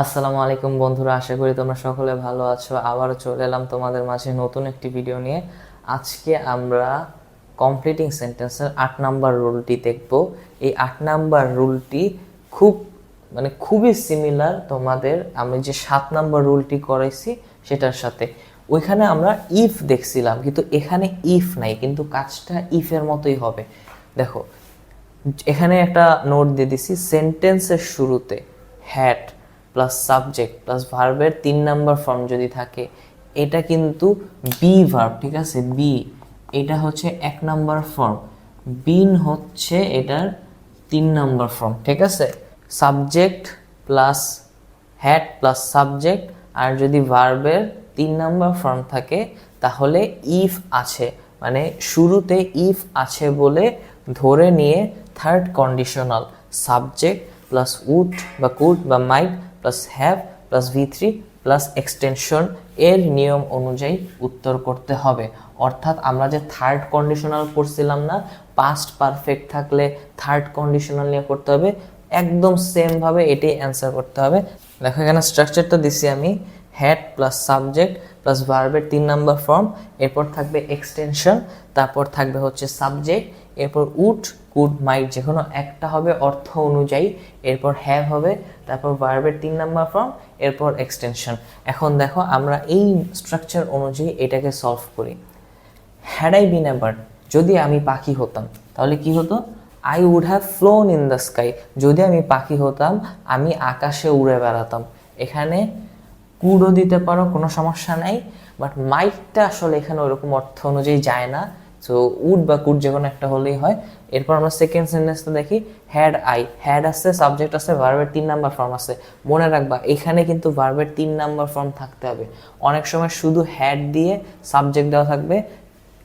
আসসালামু আলাইকুম বন্ধুরা, আশা করি তোমরা সকলে ভালো আছো। আবারও চলে এলাম তোমাদের মাঝে নতুন একটি ভিডিও নিয়ে। আজকে আমরা কমপ্লিটিং সেন্টেন্সের আট নাম্বার রুলটি দেখব। এই আট নাম্বার রুলটি খুব মানে খুবই সিমিলার তোমাদের। আমি যে সাত নাম্বার রুলটি করাইছি সেটার সাথে। ওইখানে আমরা ইফ দেখছিলাম, কিন্তু এখানে ইফ নাই, কিন্তু কাজটা ইফের মতোই হবে। দেখো, এখানে একটা নোট দিয়ে দিছি সেন্টেন্সের শুরুতে হ্যাট প্লাস সাবজেক্ট প্লাস ভার্বের তিন নাম্বার ফর্ম যদি থাকে, এটা কিন্তু বি ভার্ব ঠিক আছে? বি এটা হচ্ছে এক নাম্বার ফর্ম বিন হচ্ছে এটার তিন নাম্বার ফর্ম ঠিক আছে? Subject plus had plus subject আর যদি ভার্বের তিন নাম্বার ফর্ম থাকে, তাহলে ইফ আছে। মানে শুরুতে ইফ আছে বলে ধরে নিয়ে third conditional subject plus would বা কুড বা might plus have plus V three plus extension এর নিয়ম অনুযায়ী উত্তর করতে হবে। অর্থাৎ আমরা যে থার্ড কন্ডিশনাল করছিলাম না পাস্ট পারফেক্ট থাকলে থার্ড কন্ডিশনাল নিয়ে করতে হবে। একদম সেমভাবে এটাই অ্যান্সার করতে হবে। দেখো এখানে স্ট্রাকচারটা দিছি আমি হ্যাড প্লাস সাবজেক্ট প্লাস ভার্বের তিন নাম্বার ফর্ম এরপর থাকবে এক্সটেনশন তারপর থাকবে হচ্ছে সাবজেক্ট এরপর উড কুড মাইট যে কোনো একটা হবে অর্থ অনুযায়ী, এরপর হ্যাভ হবে, তারপর ভার্বের তিন নাম্বার ফর্ম এরপর এক্সটেনশন এখন দেখো আমরা এই স্ট্রাকচার অনুযায়ী এটাকে সলভ করি। হ্যাড আই বিন বার্ড যদি আমি পাখি হতাম, তাহলে কি হতো? I would have flown in the sky যদি আমি পাখি হতাম, আমি আকাশে উড়ে বেড়াতাম। এখানে কুডও দিতে পারো, কোনো সমস্যা নাই। বাট মাইটটা আসলে এখানে ওরকম অর্থ অনুযায়ী যায় না। সো উড বা কুড যে কোনো একটা হলেই হয়। এরপর আমরা সেকেন্ড সেন্টেন্সটা দেখি। হ্যাড আই হ্যাড আছে সাবজেক্ট আছে ভার্বের তিন নাম্বার ফর্ম আছে। মনে রাখবা, এখানে কিন্তু ভার্বের তিন নাম্বার ফর্ম থাকতে হবে। অনেক সময় শুধু হ্যাড দিয়ে সাবজেক্ট দেওয়া থাকবে।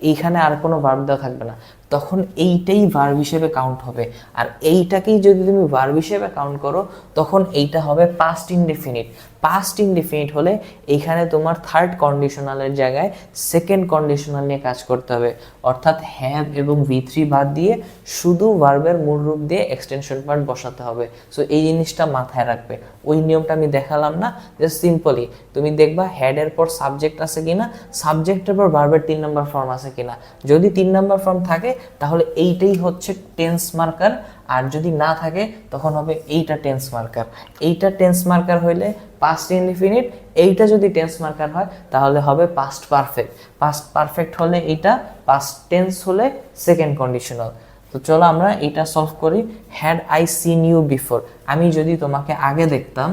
এইখানে আর কোনো ভার্ব দেওয়া থাকবে না। তখন এইটাই ভার্ব হিসেবে কাউন্ট হবে। আর এইটাকেই যদি তুমি ভার্ব হিসেবে কাউন্ট করো, তখন এইটা হবে পাস্ট ইনডেফিনিট পাস্ট ইনডেফিনিট হলে এইখানে তোমার থার্ড কন্ডিশনালের জায়গায় সেকেন্ড কন্ডিশনাল নিয়ে কাজ করতে হবে। অর্থাৎ হ্যাভ এবং ভি থ্রি বাদ দিয়ে শুধু ভার্বের মূল রূপ দিয়ে এক্সটেনশন পার্ট বসাতে হবে। সো এই জিনিসটা মাথায় রাখবে। ওই নিয়মটা আমি দেখালাম না জাস্ট সিম্পলি তুমি দেখবা হ্যাডের পর সাবজেক্ট আছে কিনা সাবজেক্টের পর ভার্বের তিন নম্বর ফর্ম আছে কিনা। যদি তিন নম্বর ফর্ম থাকে তাহলে এইটাই হচ্ছে টেন্স মার্কার আর যদি না থাকে, তখন হবে এইটা টেন্স মার্কার এইটা টেন্স মার্কার হইলে পাস্ট ইনডিফিনিট এইটা যদি টেন্স মার্কার হয়, তাহলে হবে পাস্ট পারফেক্ট পাস্ট পারফেক্ট হলে এইটা পাস্ট টেন্স হলে সেকেন্ড কন্ডিশনাল তো চলো আমরা এটা সলভ করি had I seen you before আমি যদি তোমাকে আগে দেখতাম,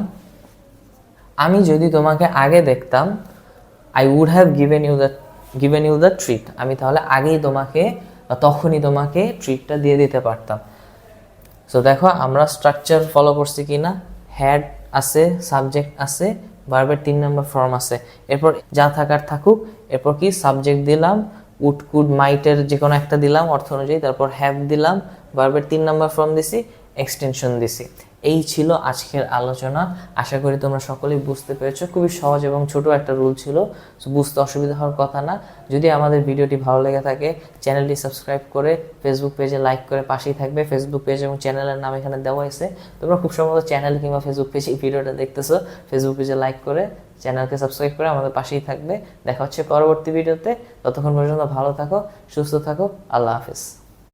আমি যদি তোমাকে আগে দেখতাম I would have given you the given you the treat আমি তাহলে আগেই তোমাকে তখনই তোমাকে ট্রিটটা দিয়ে দিতে পারতাম। সো দেখো, আমরা স্ট্রাকচার ফলো করছি কি না হ্যাড আছে সাবজেক্ট আছে বারবার তিন নম্বর ফর্ম আছে। এরপর যা থাকার থাকুক, এরপর কি? সাবজেক্ট দিলাম উড কুড মাইটের যে কোনো একটা দিলাম, অর্থ অনুযায়ী। তারপর হ্যাভ দিলাম বারবার তিন নম্বর ফর্ম দিছি এক্সটেনশন দিছি। এই ছিল আজকের আলোচনা। আশা করি তোমরা সকলেই বুঝতে পেরেছ, খুবই সহজ এবং ছোট একটা রুল ছিল বুঝতে অসুবিধা হওয়ার কথা না। যদি আমাদের ভিডিওটি ভালো লেগে থাকে, চ্যানেলটি সাবস্ক্রাইব করে ফেসবুক পেজে লাইক করে পাশেই থাকবে। ফেসবুক পেজ এবং চ্যানেলের নাম এখানে দেওয়া আছে তোমরা খুব সম্ভবত চ্যানেল কিংবা ফেসবুক পেজে এই ভিডিওটা দেখতেছো। ফেসবুক পেজে লাইক করে চ্যানেলকে সাবস্ক্রাইব করে আমাদের পাশেই থাকবে। দেখা হচ্ছে পরবর্তী ভিডিওতে। ততক্ষণ পর্যন্ত ভালো থাকো, সুস্থ থাকো। আল্লাহ হাফিজ।